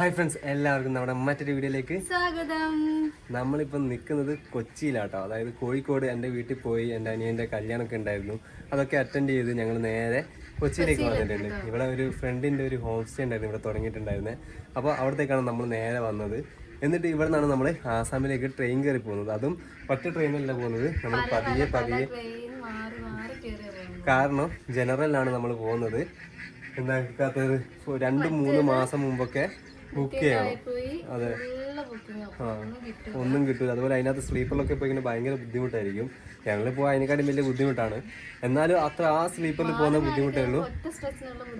Hi friends എല്ലാവർക്കും നമ്മുടെ മറ്റൊരു വീഡിയോയിലേക്ക് സ്വാഗതം. നമ്മളിപ്പോൾ നിൽക്കുന്നത് കൊച്ചിയിലാട്ടോ. അതായത് കോഴിക്കോട് എന്റെ വീട്ടിൽ പോയി എന്റെ അനിയന്റെ കല്യാണമൊക്കെ ഉണ്ടായിരുന്നു. അതൊക്കെ അറ്റൻഡ് ചെയ്ത് ഞങ്ങൾ നേരെ കൊച്ചിയിലേക്ക് വന്നിട്ടുണ്ട്. ഇവിടെ ഒരു ഫ്രണ്ടിന്റെ ഒരു ഹോം സ്റ്റേ ഉണ്ടായിരുന്നു ഇവിടെ തുടങ്ങിയിട്ടുണ്ടായിരുന്നത് അപ്പോൾ അവിടത്തേക്കാണ് നമ്മൾ നേരെ വന്നത്. എന്നിട്ട് ഇവിടെ നിന്നാണ് നമ്മൾ ആസാമിലേക്ക് ട്രെയിൻ കയറി പോകുന്നത്. അതും ഒറ്റ ട്രെയിനല്ല പോകുന്നത്. നമ്മൾ പതിയെ പതിയെ കാരണം ജനറലിലാണ് നമ്മൾ പോകുന്നത്. എന്താക്കാത്തത് രണ്ട് മൂന്ന് മാസം മുമ്പൊക്കെ ബുക്ക് ചെയ്യണം അതെ. ഒന്നും കിട്ടും കിട്ടില്ല അതുപോലെ അതിനകത്ത് സ്ലീപ്പറിലൊക്കെ പോയി ഇങ്ങനെ ഭയങ്കര ബുദ്ധിമുട്ടായിരിക്കും. ഞങ്ങൾ പോകാൻ അതിനെക്കാട്ടും വലിയ ബുദ്ധിമുട്ടാണ്. എന്നാലും അത്ര ആ സ്ലീപ്പറിൽ പോകുന്ന ബുദ്ധിമുട്ടേ ഉള്ളൂ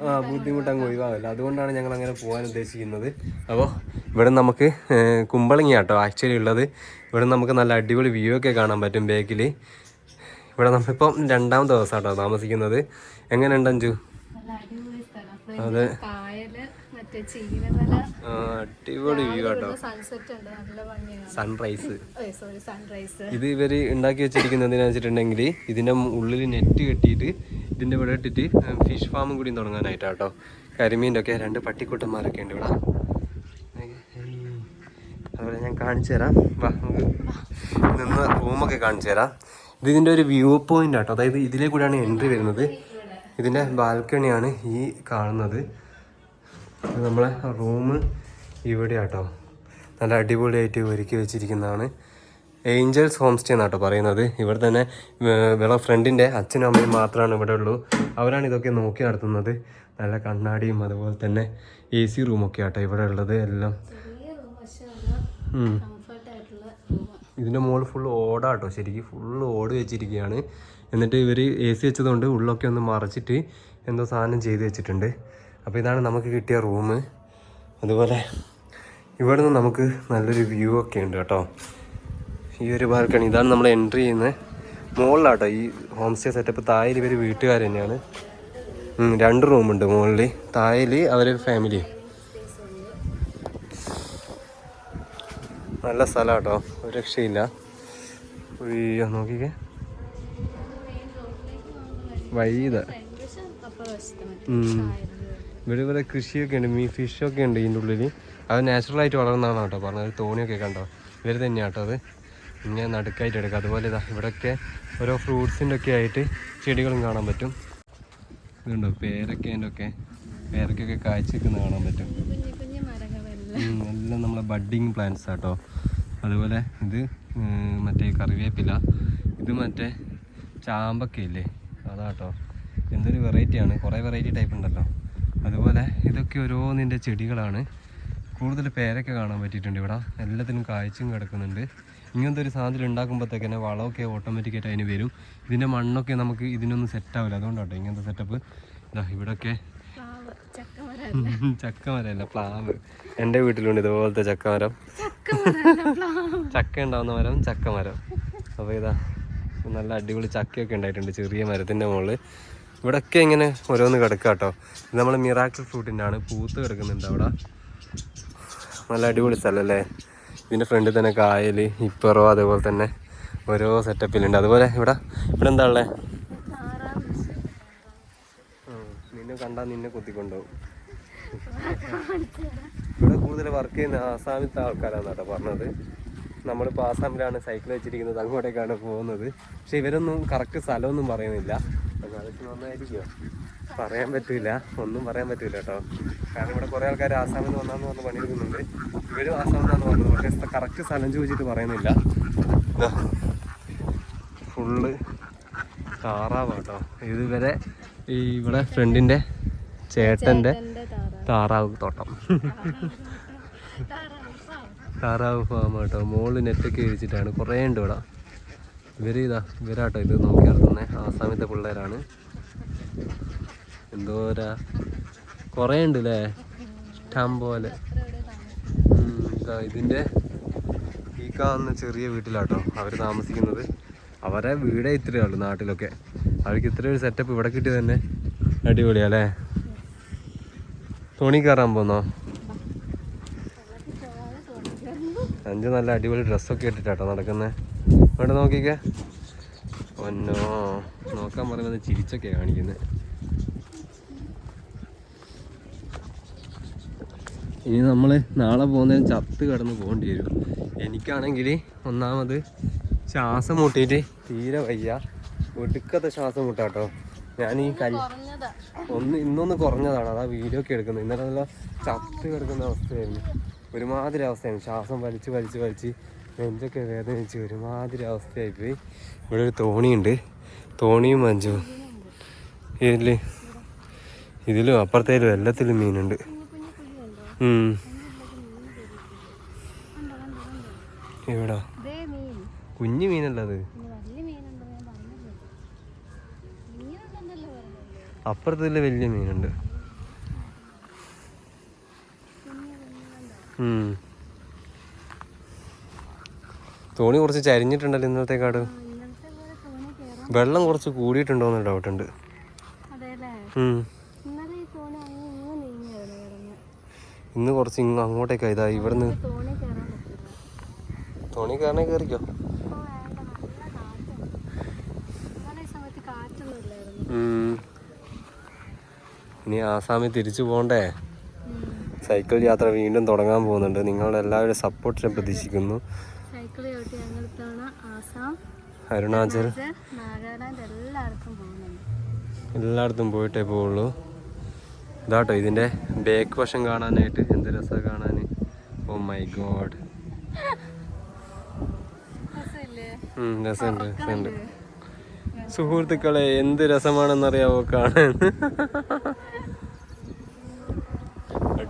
ആ ബുദ്ധിമുട്ട് അങ്ങ് ഒഴിവാകില്ല അതുകൊണ്ടാണ് ഞങ്ങൾ അങ്ങനെ പോകാൻ ഉദ്ദേശിക്കുന്നത്. അപ്പോൾ ഇവിടെ നമുക്ക് ഏഹ്, കുമ്പളങ്ങി ആട്ടോ ആക്ച്വലി ഉള്ളത് ഇവിടെ നമുക്ക് നല്ല അടിപൊളി വ്യൂ ഒക്കെ കാണാൻ പറ്റും ബേക്കിൽ ഇവിടെ നമ്മളിപ്പം രണ്ടാം ദിവസം ആട്ടോ താമസിക്കുന്നത്. എങ്ങനെയുണ്ട് അഞ്ചു? നല്ല അടിപൊളി വ്യൂ കേട്ടോ സൺറൈസ് ഇത് ഇവർ ഉണ്ടാക്കി വെച്ചിരിക്കുന്നത് എന്തിനാന്ന് വെച്ചിട്ടുണ്ടെങ്കിൽ ഇതിന്റെ ഉള്ളിൽ നെറ്റ് കെട്ടിയിട്ട് ഇതിന്റെ ഇവിടെ ഇട്ടിട്ട് ഫിഷ് ഫാമും കൂടി തുടങ്ങാനായിട്ടാട്ടോ. കരിമീന്റെ ഒക്കെ രണ്ട് പട്ടിക്കുട്ടന്മാരൊക്കെ ഉണ്ട് ഇവിടെ. അതുപോലെ ഞാൻ കാണിച്ചു തരാം. വാ നമുക്ക് നിന്ന് റൂമൊക്കെ കാണിച്ചു തരാം. ഇത് ഇതിന്റെ ഒരു വ്യൂ പോയിന്റ് ആട്ടോ. അതായത് ഇതിലെ കൂടെയാണ് എൻട്രി വരുന്നത്. ഇതിന്റെ ബാൽക്കണിയാണ് ഈ കാണുന്നത്. നമ്മളെ റൂം ഇവിടെ ആട്ടോ നല്ല അടിപൊളിയായിട്ട് ഒരുക്കി വെച്ചിരിക്കുന്നതാണ്. ഏഞ്ചൽസ് ഹോം സ്റ്റേ എന്നാട്ടോ പറയുന്നത്. ഇവിടെ തന്നെ വിള ഫ്രണ്ടിന്റെ അച്ഛനും അമ്മയും മാത്രമാണ് ഇവിടെ ഉള്ളൂ. അവരാണ് ഇതൊക്കെ നോക്കി നടത്തുന്നത്. നല്ല കണ്ണാടിയും അതുപോലെ തന്നെ എ സി റൂമൊക്കെ ആട്ടോ ഇവിടെ ഉള്ളത് എല്ലാം. ഇതിന്റെ മുകളിൽ ഫുൾ ഓടാട്ടോ. ശരിക്കും ഫുൾ ഓട് വെച്ചിരിക്കുകയാണ്. എന്നിട്ട് ഇവർ എ സി വെച്ചതുകൊണ്ട് ഉള്ളൊക്കെ ഒന്ന് മറച്ചിട്ട് എന്തോ സാധനം ചെയ്ത് വെച്ചിട്ടുണ്ട്. അപ്പോൾ ഇതാണ് നമുക്ക് കിട്ടിയ റൂം. അതുപോലെ ഇവിടെ നിന്ന് നമുക്ക് നല്ലൊരു വ്യൂ ഒക്കെ ഉണ്ട് കേട്ടോ. ഈ ഒരു ബാൽക്കണി ഇതാണ് നമ്മൾ എൻട്രി ചെയ്യുന്നത്. മുകളിലാട്ടോ ഈ ഹോം സ്റ്റേ സെറ്റപ്പ് താഴെ ഇവർ വീട്ടുകാർ തന്നെയാണ്. രണ്ട് റൂമുണ്ട് മുകളിൽ താഴെ അവർ ഫാമിലി നല്ല സ്ഥലം കേട്ടോ ഒരു രക്ഷയില്ല. നോക്കിക്കേ. വഴി ഇവിടെ ഇവിടെ കൃഷിയൊക്കെ ഉണ്ട് മീൻ ഫിഷൊക്കെ ഉണ്ട് ഇതിന്റെ ഉള്ളിൽ അത് നാച്ചുറലായിട്ട് വളർന്നതാണ് കേട്ടോ പറഞ്ഞത്. ഒരു തോണിയൊക്കെ കണ്ടോ? ഇവർ തന്നെയാണ് കേട്ടോ അത്. ഇങ്ങനെ നടുക്കായിട്ട് എടുക്കുക അതുപോലെ ഇതാ ഇവിടെയൊക്കെ ഓരോ ഫ്രൂട്ട്സിന്റെ ഒക്കെ ആയിട്ട് ചെടികളും കാണാൻ പറ്റും. ഇതുണ്ടോ? പേരക്കേന്റെ ഒക്കെ പേരക്കൊക്കെ കാഴ്ച കാണാൻ പറ്റും. എല്ലാം നമ്മളെ ബഡ്ഡിങ് പ്ലാന്റ്സ് ആട്ടോ അതുപോലെ ഇത് മറ്റേ കറിവേപ്പില ഇത് മറ്റേ ചാമ്പക്കയില്ലേ? അതാട്ടോ എന്തൊരു വെറൈറ്റിയാണ് കുറേ വെറൈറ്റി ടൈപ്പ് ഉണ്ടല്ലോ. അതുപോലെ ഇതൊക്കെ ഓരോന്നിന്റെ ചെടികളാണ്. കൂടുതൽ പേരൊക്കെ കാണാൻ പറ്റിയിട്ടുണ്ട് ഇവിടെ. എല്ലാത്തിനും കായ്ച്ചും കിടക്കുന്നുണ്ട്. ഇങ്ങനത്തെ ഒരു സാധനം ഉണ്ടാക്കുമ്പോഴത്തേക്ക് തന്നെ വളമൊക്കെ ഓട്ടോമാറ്റിക്കായിട്ട് അതിന് വരും. ഇതിന്റെ മണ്ണൊക്കെ നമുക്ക് ഇതിനൊന്നും സെറ്റാവില്ല അതുകൊണ്ടാട്ടോ ഇങ്ങനത്തെ സെറ്റപ്പ് ഇതാ ഇവിടെയൊക്കെ ചക്കമരല്ല പ്ലാവ്. എന്റെ വീട്ടിലുണ്ട് ഇതുപോലത്തെ ചക്കമരം ചക്ക ഉണ്ടാവുന്ന മരം ചക്കമരം അപ്പോൾ ഇതാ നല്ല അടിപൊളി ചക്കയൊക്കെ ഉണ്ടായിട്ടുണ്ട് ചെറിയ മരത്തിന്റെ മുകളിൽ. ഇവിടെയൊക്കെ ഇങ്ങനെ ഓരോന്ന് കിടക്കുക കേട്ടോ നമ്മൾ മിറാക്കിൾ ഫ്രൂട്ടിന്റെ ആണ് പൂത്ത് കിടക്കുന്നുണ്ട് അവിടെ. നല്ല അടിപൊളി സ്ഥലമല്ലേ ഇതിന്റെ ഫ്രണ്ടിൽ തന്നെ കായൽ ഇപ്പറോ അതേപോലെ തന്നെ ഓരോ സെറ്റപ്പിലുണ്ട്. അതുപോലെ ഇവിടെ ഇവിടെ എന്താ ഉള്ളത് നിന്നെ കണ്ടാൽ നിന്നെ കുത്തിക്കൊണ്ടുപോകും ഇവിടെ കൂടുതൽ വർക്ക് ചെയ്യുന്ന ആസാമിത്ത ആൾക്കാരാണ് പറഞ്ഞത്. നമ്മളിപ്പോൾ ആസാമിലാണ് സൈക്കിൾ വെച്ചിരിക്കുന്നത് അങ്ങോട്ടേക്കാണ് പോകുന്നത്. പക്ഷെ ഇവരൊന്നും കറക്റ്റ് സ്ഥലമൊന്നും പറയുന്നില്ല. അതൊക്കെ നന്നായിരിക്കുമോ പറയാൻ പറ്റില്ല ഒന്നും പറയാൻ പറ്റില്ല കേട്ടോ. കാരണം ഇവിടെ കുറേ ആൾക്കാർ ആസാമിൽ നിന്ന് വന്നാന്ന് പറഞ്ഞ് പണിയെടുക്കുന്നുണ്ട്. ഇവരും ആസാമിൽ നിന്നാണ് പറഞ്ഞത് പക്ഷേ കറക്റ്റ് സ്ഥലം ചോദിച്ചിട്ട് പറയുന്നില്ല. ഫുള്ള് താറാവ് കേട്ടോ. ഇതുവരെ ഈ ഇവിടെ ഫ്രണ്ടിന്റെ ചേട്ടന്റെ താറാവ് തോട്ടം. താറാവ് ഫാം. കേട്ടോ. മുകളിൽ നെറ്റൊക്കെ വിരിച്ചിട്ടാണ് കുറേ ഉണ്ട് ഇവിടെ. ഇവർ ഇതാ ഇവരാട്ടോ ഇത് നോക്കി നടത്തുന്നത് ആസാമിത്തെ പിള്ളേരാണ്. എന്തോരാ കുറേ ഉണ്ട് അല്ലേ ഇഷ്ടം പോലെ. ഇതാ ഇതിന്റെ ഈ കാണുന്ന ചെറിയ വീട്ടിലാട്ടോ അവർ താമസിക്കുന്നത്. അവരെ വീടേ ഇത്രയേ ഉള്ളൂ നാട്ടിലൊക്കെ. അവർക്ക് ഇത്ര ഒരു സെറ്റപ്പ് ഇവിടെ കിട്ടിയത് തന്നെ. അടിപൊളിയാ അല്ലേ തോണി കയറാൻ പോന്നോ? അഞ്ച് നല്ല അടിപൊളി ഡ്രസ്സൊക്കെ ഇട്ടിട്ടാട്ടോ നടക്കുന്നത് ഇവിടെ നോക്കിക്കേ. ഒന്നോ നോക്കാൻ പറയുന്നത് ചിരിച്ചൊക്കെ കാണിക്കുന്നത് ഇനി നമ്മൾ നാളെ പോകുന്നതിന് ചത്ത് കിടന്ന് പോകേണ്ടി വരും. എനിക്കാണെങ്കിൽ ഒന്നാമത് ശ്വാസം മുട്ടിയിട്ട് തീരെ വയ്യ. ഒടുക്കത്തെ ശ്വാസം മുട്ടാട്ടോ. ഞാൻ ഈ കൽ ഒന്ന് ഇന്നൊന്ന് കുറഞ്ഞതാണ്. അതാ വീഡിയോ ഒക്കെ എടുക്കുന്നത്. ഇന്നലെ നല്ല ചത്ത് കിടക്കുന്ന അവസ്ഥയായിരുന്നു. ഒരുമാതിരി അവസ്ഥയാണ്. ശ്വാസം വലിച്ച് വലിച്ച് വലിച്ച് നെഞ്ചൊക്കെ വേദനിച്ച് ഒരുമാതിരി അവസ്ഥയായി പോയി. ഇവിടെ ഒരു തോണിയുണ്ട്. തോണിയും മഞ്ചു ഇതിൽ ഇതിലും അപ്പുറത്തേലും എല്ലാത്തിലും മീനുണ്ട്. എവിടാ? കുഞ്ഞു മീനല്ല അത്? വലിയ മീനുണ്ടോ ഞാൻ പറഞ്ഞില്ലേ മീനുണ്ടെന്നല്ലേ പറഞ്ഞത് അപ്പുറത്തിൽ വലിയ മീനുണ്ട് ഉം. തോണി കുറച്ച് ചരിഞ്ഞിട്ടുണ്ടല്ലോ ഇന്നത്തെ ഇന്നലത്തെ കയറാൻ വെള്ളം കുറച്ച് കൂടിയിട്ടുണ്ടോന്ന് ഡൗട്ട് ഉണ്ട്. ഇന്ന് കുറച്ച് ഇങ്ങ് അങ്ങോട്ടേക്കാ ഇതാ ഇവിടുന്ന് തോണി കയറണേ കയറിക്കോ. ഇനി ആസാമിൽ തിരിച്ചു പോകണ്ടേ ഉം. സൈക്കിൾ യാത്ര വീണ്ടും തുടങ്ങാൻ പോകുന്നുണ്ട്. നിങ്ങളുടെ എല്ലാവരുടെ ഞാൻ പ്രതീക്ഷിക്കുന്നു. സൈക്കിൾ ചവിട്ടി ഞങ്ങൾ ഇത്തവണ ആസാം അരുണാചൽ. നാഗാലാൻഡ് എല്ലായിടത്തും പോകുന്നുണ്ട്. എല്ലായിടത്തും പോയിട്ടേ പോവുള്ളൂ. ഇതാട്ടോ ഇതിന്റെ ബേക്ക് വശം കാണാനായിട്ട്. എന്ത് രസമാണ് കാണാൻ ഓ മൈ ഗോഡ് രസമുണ്ട് രസമുണ്ട്. സുഹൃത്തുക്കളെ എന്ത് രസമാണെന്നറിയാവോ കാണാൻ?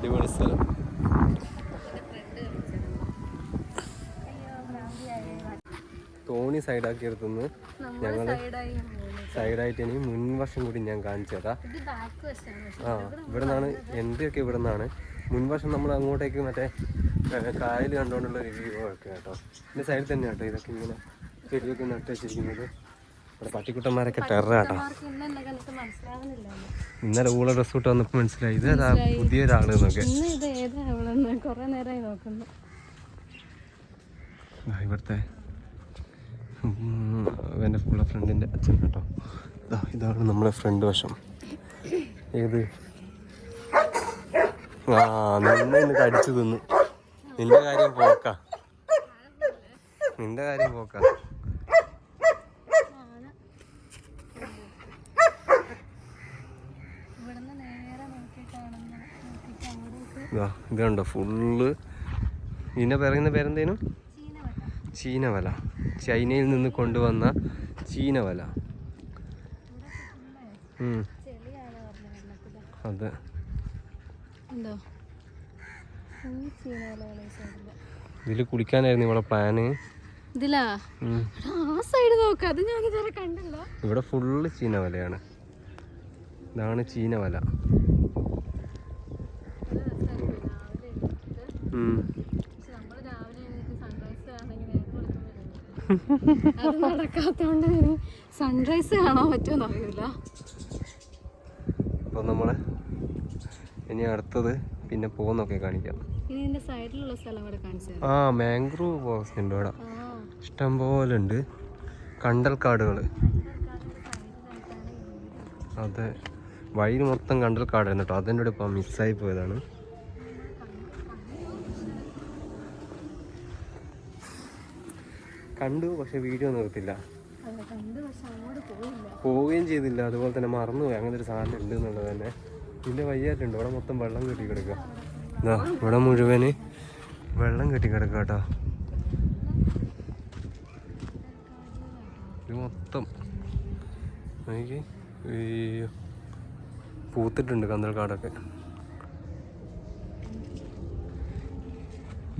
അടിപൊളി സ്ഥലം. തോണി സൈഡാക്കി എടുത്തുനിന്ന് പോകുന്നു സൈഡായിട്ട് ഇനി മുൻവശം കൂടി ഞാൻ കാണിച്ചു തരാം. ആ ഇവിടെ നിന്നാണ് എന്റെ ഒക്കെ ഇവിടെ നിന്നാണ് മുൻവശം നമ്മൾ അങ്ങോട്ടേക്ക് മറ്റേ കായൽ കണ്ടുകൊണ്ടുള്ള ഒരു വ്യൂ ഒക്കെ കേട്ടോ. എന്റെ സൈഡിൽ തന്നെ കേട്ടോ ഇതൊക്കെ ഇങ്ങനെ ചെടിയൊക്കെ നട്ട് വെച്ചിരിക്കുന്നത്. ഇവിടെ പട്ടിക്കുട്ടന്മാരൊക്കെ ടെററാട്ടോ ഇന്നലെ ഊള ഡ്രസ് ഇട്ട് വന്നപ്പോൾ മനസ്സിലായി. ഇത് ഏതാ പുതിയൊരാൾ എന്നൊക്കെ. ഇവിടുത്തെ എന്റെ എന്റെ ഫ്രണ്ടിന്റെ ഫ്രണ്ടിന്റെ അച്ഛൻ കേട്ടോ. ഇതാണ് നമ്മളെ ഫ്രണ്ട് വശം. ഏത്? ആ നിന്നെ ഇന്ന് കടിച്ചു തിന്നു. നിന്റെ കാര്യം പോക്കാ. നിന്റെ കാര്യം പോക്ക ഇവിടുന്ന് നേരെ നോക്കി കാണുന്ന നോക്കിയിട്ട് അങ്ങോട്ടേക്ക് ഇതാ ഇത് കണ്ടോ ഫുള്ള് ഇതിനെ പറയുന്ന പേരെന്തേനും? ചീനവല. ചൈനയിൽ നിന്ന് കൊണ്ടുവന്ന ചീനവല. അതെ. ഇതിൽ കുളിക്കാനായിരുന്നു ഇവിടെ പ്ലാന് ഇതിലാ? ആ സൈഡ് നോക്ക്. അത് ഞാൻ ഇതുവരെ കണ്ടല്ലോ. ഇവിടെ ഫുള്ള് ചീനവലയാണ്. ഇതാണ് ചീനവല. അത് നടക്കാത്തോണ്ട് സൺറൈസ് കാണാൻ പറ്റുമെന്ന് അറിയില്ല അപ്പോൾ നമ്മളെ ഇനി അടുത്തത് പിന്നെ പോകുന്നൊക്കെ കാണിക്കാം. സൈഡിലുള്ള സ്ഥലം കൂടെ കാണിച്ചു ആ മാംഗ്രൂവ് ഫോറസ്റ്റ് ഉണ്ട് ഇവിടെ. ഇഷ്ടം പോലെ ഉണ്ട്. കണ്ടൽക്കാടുകൾ അതെ. വഴി മൊത്തം കണ്ടൽക്കാടായിരുന്നു കേട്ടോ. അതിന്റെ കൂടെ ഇപ്പം മിസ്സായി പോയതാണ്. കണ്ടു പക്ഷെ വീഡിയോ നിർത്തില്ല. പോവുകയും ചെയ്തില്ല. അതുപോലെ തന്നെ മറന്നുപോയി. അങ്ങനെ ഒരു സാധനം ഉണ്ട് എന്നുള്ളത് തന്നെ. ഇതിന്റെ വയ്യാറ്റുണ്ട്. ഇവിടെ മൊത്തം വെള്ളം കെട്ടി കിടക്കുക ഇതാ ഇവിടെ മുഴുവൻ വെള്ളം കെട്ടി കിടക്കുക കേട്ടോ. ഇത് മൊത്തം. പൂത്തിട്ടുണ്ട് ഈ പൂത്തിട്ടുണ്ട് കന്തൽക്കാടൊക്കെ.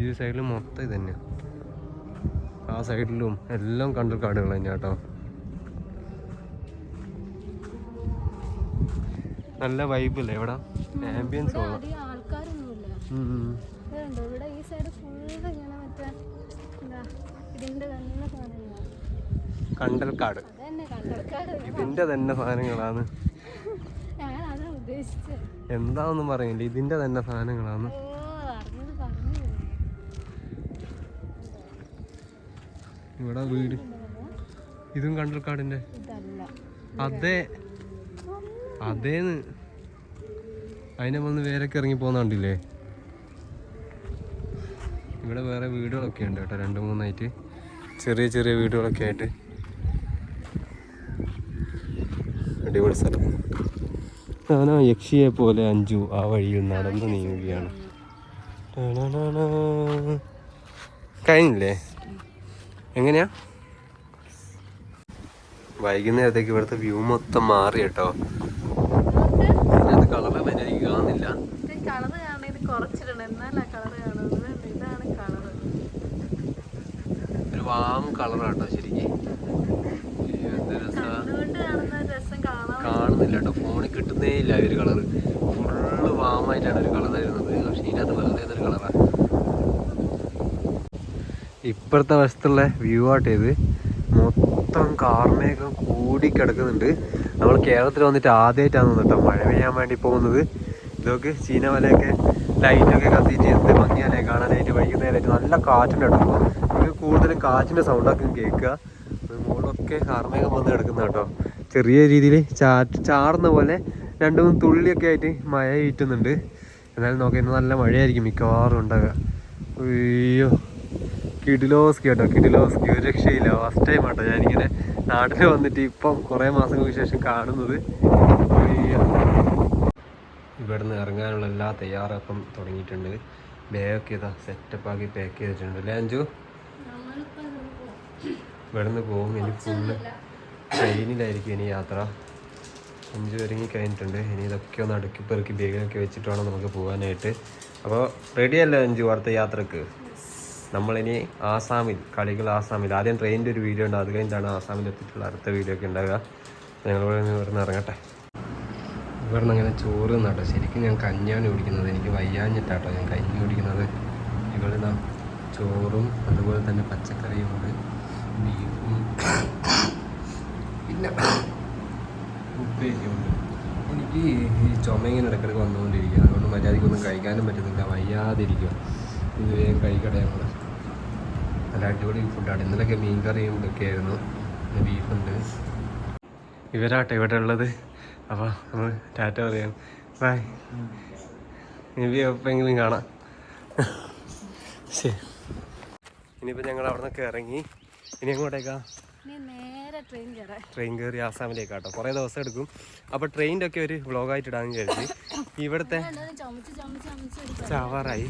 ഈ സൈഡിൽ മൊത്തം ഇത് തന്നെയാണ് സൈഡിലും എല്ലാം കണ്ടൽ കാടുകൾ തന്നെയാണ് കേട്ടോ. നല്ല വൈബ് അല്ലേ ഇവിടെ ആംബിയൻസ് കണ്ടൽക്കാട്. ഇതിന്റെ തന്നെ സാധനങ്ങളാണ് എന്താണെന്നും പറയില്ല ഇതിന്റെ തന്നെ സാധനങ്ങളാണ് ഓ അറിഞ്ഞത് പറഞ്ഞു ഇവിടെ വീട്. ഇതും കണ്ടൽക്കാടിന്റെ അതെ. അതേന്ന്. അതിനെ വന്ന് വേരൊക്കെ ഇറങ്ങി പോകുന്ന കണ്ടില്ലേ? ഇവിടെ വേറെ വീടുകളൊക്കെ ഉണ്ട് കേട്ടോ രണ്ട് മൂന്നായിട്ട് ചെറിയ ചെറിയ വീടുകളൊക്കെ ആയിട്ട്. അടിപൊളി സ്ഥലം. ഞാനാ യക്ഷിയെ പോലെ അഞ്ചു ആ വഴിയിൽ നടന്നു നീങ്ങുകയാണ്. കഴിഞ്ഞില്ലേ? എങ്ങനെയാ? വൈകുന്നേരത്തേക്ക് ഇവിടുത്തെ വ്യൂ മൊത്തം മാറി കേട്ടോ. അതിനകത്ത് കളറ് മര്യാദയ്ക്ക് കാണുന്നില്ല ഒരു വാം കളറാട്ടോ ശരിക്കും. കാണുന്നില്ല കേട്ടോ. ഫോണിൽ കിട്ടുന്നേ ഇല്ല ഒരു കളറ് ഫുള്ള് വാമായിട്ടാണ് ഒരു കളർ ഇപ്പോഴത്തെ വശത്തുള്ള വ്യൂ ആട്ട് ഇത്. മൊത്തം കാർമേഘം കൂടി കിടക്കുന്നുണ്ട് നമ്മൾ കേരളത്തിൽ വന്നിട്ട് ആദ്യമായിട്ടാണ് കേട്ടോ മഴ പെയ്യാൻ വേണ്ടി പോകുന്നത്. ഇതൊക്കെ ചീന വലയൊക്കെ ലൈറ്റൊക്കെ കത്തിയിട്ട് എന്ത് ഭംഗിയല്ലേ കാണാനായിട്ട് വൈകുന്നേരമായിട്ട് നല്ല കാറ്റുണ്ട് കേട്ടോ നിങ്ങൾക്ക് കൂടുതലും കാറ്റിന്റെ സൗണ്ടൊക്കെ കേൾക്കുക. മുകളിലൊക്കെ കാർമേഘം വന്ന് കിടക്കുന്ന കേട്ടോ. ചെറിയ രീതിയിൽ ചാറ്റ് ചാറുന്ന പോലെ രണ്ട് മൂന്ന് തുള്ളിയൊക്കെ ആയിട്ട് മഴ ഈറ്റുന്നുണ്ട്. എന്നാലും നോക്കാം നല്ല മഴയായിരിക്കും മിക്കവാറും ഉണ്ടാകുക അയ്യോ. കിഡിലോസ്കി കേട്ടോ കിടിലോസ്കി. ഒരു രക്ഷയില്ല. ഫസ്റ്റ് ടൈം കേട്ടോ ഞാനിങ്ങനെ നാട്ടിൽ വന്നിട്ട് ഇപ്പം കുറേ മാസങ്ങൾക്ക് ശേഷം കാണുന്നത്. ഇവിടുന്ന് ഇറങ്ങാനുള്ള എല്ലാ തയ്യാറെടുപ്പും തുടങ്ങിയിട്ടുണ്ട്. ബാഗൊക്കെ ഇതാ സെറ്റപ്പ് ആക്കി പാക്ക് ചെയ്തിട്ടുണ്ട്. അല്ലേ അഞ്ചു. ഇവിടുന്ന് പോകും. ഇനി ഫുള്ള് ട്രെയിനിലായിരിക്കും ഇനി യാത്ര. അഞ്ചു ഒരുങ്ങി കഴിഞ്ഞിട്ടുണ്ട് ഇനി ഇതൊക്കെ ഒന്ന് അടുക്കി പെറുക്കി ബാഗിലൊക്കെ വെച്ചിട്ട് വേണം നമുക്ക് പോകാനായിട്ട്. അപ്പോൾ റെഡിയല്ലേ അഞ്ചു അടുത്ത യാത്രയ്ക്ക്? നമ്മളിനി ആസാമിൽ കളികൾ ആസാമിൽ. ആദ്യം ട്രെയിനിന്റെ ഒരു വീഡിയോ ഉണ്ട്. അത് കഴിഞ്ഞിട്ടാണ് ആസാമിൽ എത്തിയിട്ടുള്ള അടുത്ത വീഡിയോ ഒക്കെ ഉണ്ടാകുക ഞങ്ങൾ ഇവിടുന്ന് ഇറങ്ങട്ടെ. ഇവിടുന്ന് അങ്ങനെ ചോറ് നട്ടോ ശരിക്കും ഞാൻ കഞ്ഞാണ് കുടിക്കുന്നത്. എനിക്ക് വയ്യാഞ്ഞിട്ടാട്ടോ ഞാൻ കഞ്ഞി കുടിക്കുന്നത്. ഇവിടെ നാം ചോറും അതുപോലെ തന്നെ പച്ചക്കറിയും ഉണ്ട്. ബീഫും. പിന്നെ ഉപ്പേരിയുണ്ട് എനിക്ക് ഈ ചുമ ഇങ്ങനെ ഇടയ്ക്കിടയ്ക്ക് വന്നുകൊണ്ടിരിക്കുക അതുകൊണ്ട് മര്യാദയ്ക്കൊന്നും കഴിക്കാനും പറ്റുന്നില്ല വയ്യാതിരിക്കുക. ഇത് വേഗം കഴിക്കട്ടെ ഞങ്ങൾ നല്ല അടിപൊളി ഫുഡാണ് ഇന്നലെയൊക്കെ മീൻ കറിയും ഇതൊക്കെ ആയിരുന്നു ബീഫുണ്ട് ഇവരാട്ടെ ഇവിടെ ഉള്ളത്. അപ്പോൾ നമ്മൾ ടാറ്റ പറയാം ബൈ ഇനി എപ്പോഴെങ്കിലും കാണാം. ശരി. ഇനിയിപ്പോൾ ഞങ്ങൾ അവിടെ നിന്നൊക്കെ ഇറങ്ങി. ഇനി എങ്ങോട്ടേക്കാ? ട്രെയിൻ കയറി കയറി ആസാമിലേക്കാട്ടോ. കുറേ ദിവസം എടുക്കും. അപ്പോൾ ട്രെയിനിന്റെ ഒക്കെ ഒരു വ്ളോഗായിട്ട് ഇടാമെന്ന് വിചാരിച്ചു ഇവിടുത്തെ ചാവാറായി.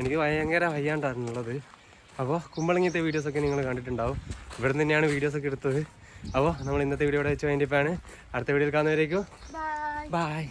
എനിക്ക് ഭയങ്കര വയ്യാണ്ടായിരുന്നുള്ളത്. അപ്പോൾ കുമ്പളങ്ങിയത്തെ വീഡിയോസൊക്കെ നിങ്ങൾ കണ്ടിട്ടുണ്ടാവും. ഇവിടെ തന്നെയാണ് വീഡിയോസൊക്കെ എടുത്തത്. അപ്പോൾ നമ്മൾ ഇന്നത്തെ വീഡിയോ ഇവിടെ വെച്ച് വേണ്ടിയപ്പോഴാണ് അടുത്ത വീഡിയോയിൽ കാണുന്നവരേക്കും. ബായ്